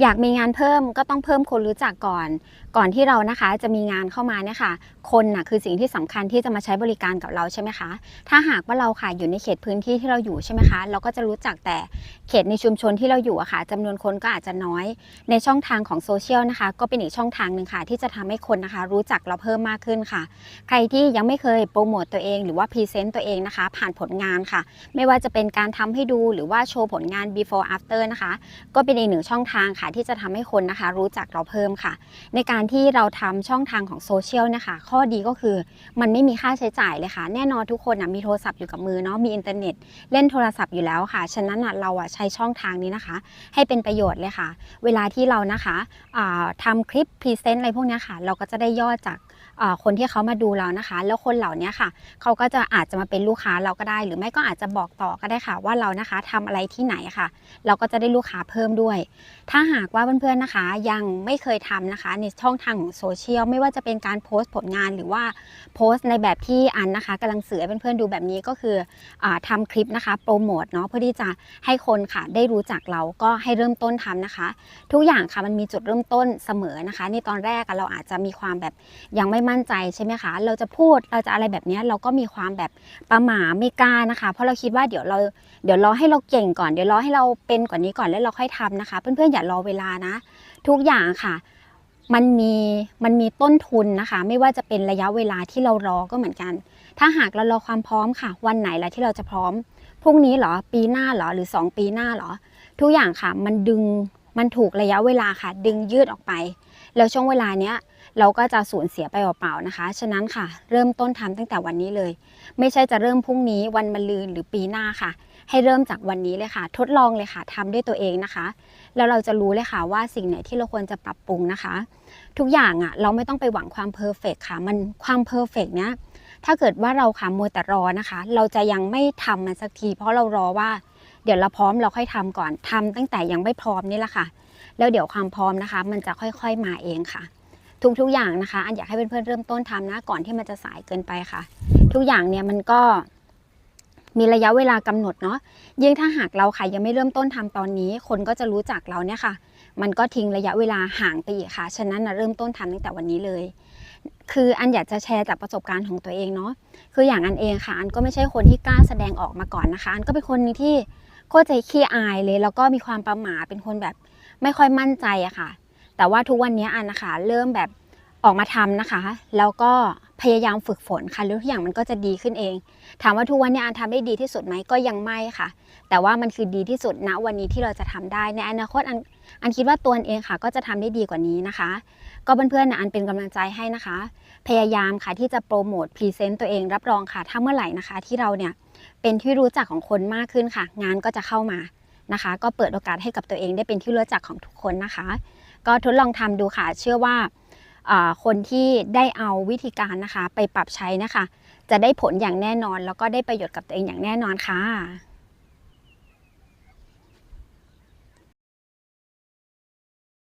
อยากมีงานเพิ่มก็ต้องเพิ่มคนรู้จักก่อน ก่อนที่เรานะคะจะมีงานเข้ามาเนี่ยค่ะ คนน่ะคือสิ่งที่สำคัญที่จะมาใช้บริการกับเราใช่ไหมคะ ถ้าหากว่าเราค่ะอยู่ในเขตพื้นที่ที่เราอยู่ใช่ไหมคะ เราก็จะรู้จักแต่เขตในชุมชนที่เราอยู่อะค่ะจำนวนคนก็อาจจะน้อย ในช่องทางของโซเชียลนะคะ ก็เป็นอีกช่องทางหนึ่งค่ะ ที่จะทำให้คนนะคะ รู้จักเราเพิ่มมากขึ้นค่ะ ใครที่ยังไม่เคยโปรโมตตัวเอง หรือว่าพรีเซนต์ตัวเองนะคะ ผ่านผลงานค่ะ ไม่ว่าจะเป็นการทำให้ดูหรือว่าโชว์ผลงาน before after นะคะ ก็เป็นอีกหนึ่งช่องทางค่ะ ที่จะทำให้คนนะคะ รู้จักเราเพิ่มค่ะ ในการที่เราทำช่องทางของโซเชียลนะคะข้อดีก็คือมันไม่มีค่าใช้จ่ายเลยค่ะ แน่นอนทุกคนนะมีโทรศัพท์อยู่กับมือเนาะมีอินเทอร์เน็ต เล่นโทรศัพท์อยู่แล้วค่ะ ฉะนั้นเราอะใช้ช่องทางนี้นะคะ ให้เป็นประโยชน์เลยค่ะ เวลาที่เรานะคะทำทำคลิปพรีเซนต์อะไรพวกนี้ค่ะ เราก็จะได้ยอดจาก คนที่เขามาดูเรานะคะ แล้วคนเหล่านี้ค่ะเขาก็จะอาจจะมาเป็นลูกค้าเราก็ได้ หรือไม่ก็อาจจะบอกต่อก็ได้ค่ะ ว่าเรานะคะทำอะไรที่ไหนค่ะ เราก็จะได้ลูกค้าเพิ่มด้วย ถ้าหากว่าเพื่อนๆนะคะ ยังไม่เคยทำนะคะ ในช่องทางของโซเชียลไม่ว่าจะเป็นการโพสต์ผลงานหรือว่าโพสต์ในแบบที่อันนะคะกำลังเสือเพื่อนๆดูแบบนี้ก็คืออาทำคลิปนะคะโปรโมทเนาะเพื่อที่จะให้คนค่ะ ได้รู้จักเราก็ให้เริ่มต้นทำนะคะ ทุกอย่างค่ะมันมีจุดเริ่มต้นเสมอนะคะ ในตอนแรกเราอาจจะมีความแบบยังไม่มั่นใจใช่ไหมคะ เราจะพูดเราจะอะไรแบบนี้เราก็มีความแบบประหม่าไม่กล้านะคะ เพราะเราคิดว่าเดี๋ยวเราเดี๋ยวรอให้เราเก่งก่อนเดี๋ยวรอให้เราเป็นกว่านี้ก่อนแล้วเราค่อยทำนะคะ เพื่อนๆอย่ารอเวลานะ ทุกอย่างค่ะ มันมีมันมีต้นทุนนะคะ ไม่ว่าจะเป็นระยะเวลาที่เรารอก็เหมือนกัน ถ้าหากเรารอความพร้อมค่ะ วันไหนล่ะที่เราจะพร้อมพรุ่งนี้เหรอปีหน้าเหรอหรือ 2 ปีหน้าเหรอ ทุกอย่างค่ะ มันดึงมันถูกระยะเวลาค่ะ ดึงยืดออกไป แล้วช่วงเวลาเนี้ยเราก็จะสูญเสียไปเปล่าๆนะคะ ฉะนั้นค่ะ เริ่มต้นทำตั้งแต่วันนี้เลย ไม่ใช่จะเริ่มพรุ่งนี้วันมะรืนหรือปีหน้าค่ะ ให้เริ่มจากวันนี้เลยค่ะ ทดลองเลยค่ะทำด้วยตัวเองนะคะ แล้วเราจะรู้เลยค่ะว่าสิ่งไหนที่เราควรจะปรับปรุงนะคะ ทุกอย่างอะเราไม่ต้องไปหวังความเพอร์เฟกค่ะ มันความเพอร์เฟกเนี้ยถ้าเกิดว่าเราค่ะมัวแต่รอนะคะ เราจะยังไม่ทำมันสักที เพราะเรารอว่า ดี๋ยวเราพร้อมเราค่อยทำก่อนทำตั้งแต่ยังไม่พร้อมนี่แหละค่ะ แล้วเดี๋ยวความพร้อมนะคะ มันจะค่อยๆมาเองค่ะ ทุกๆอย่างนะคะ อันอยากให้เพื่อนๆเริ่มต้นทำนะก่อนที่มันจะสายเกินไปค่ะ ทุกอย่างเนี่ยมันก็มีระยะเวลากำหนดเนาะยิ่งถ้าหากเราค่ะยังไม่เริ่มต้นทำตอนนี้ คนก็จะรู้จักเราเนี่ยค่ะ มันก็ทิ้งระยะเวลาห่างไปอีกค่ะ ฉะนั้นนะเริ่มต้นทำตั้งแต่วันนี้เลย คืออันอยากจะแชร์จากประสบการณ์ของตัวเองเนาะ คืออย่างอันเองค่ะ อันก็ไม่ใช่คนที่กล้าแสดงออกมาก่อนนะคะ อันก็เป็นคนที่ โคตรใจขี้อายเลย แล้วก็มีความประหม่าเป็นคนแบบไม่ค่อยมั่นใจอะค่ะ แต่ว่าทุกวันนี้อันนะคะ เริ่มแบบออกมาทำนะคะ แล้วก็ พยายามฝึกฝนค่ะแล้วทุกอย่างมันก็จะดีขึ้นเอง ถามว่าทุกวันนี้อันทำได้ดีที่สุดไหมก็ยังไม่ค่ะ แต่ว่ามันคือดีที่สุดณวันนี้ที่เราจะทำได้ในอนาคตอันอันคิดว่าตัวเองค่ะ ก็จะทำได้ดีกว่านี้นะคะ ก็เพื่อนๆนะอันเป็นกำลังใจให้นะคะ พยายามค่ะที่จะโปรโมทพรีเซนต์ตัวเองรับรองค่ะ ถ้าเมื่อไหร่นะคะ ที่เราเนี่ยเป็นที่รู้จักของคนมากขึ้นค่ะ งานก็จะเข้ามานะคะ ก็เปิดโอกาสให้กับตัวเองได้เป็นที่รู้จักของทุกคนนะคะ ก็ทดลองทำดูค่ะ เชื่อว่า คนที่ได้เอาวิธีการนะคะ ไปปรับใช้นะคะ จะได้ผลอย่างแน่นอน แล้วก็ได้ประโยชน์กับตัวเองอย่างแน่นอนค่ะ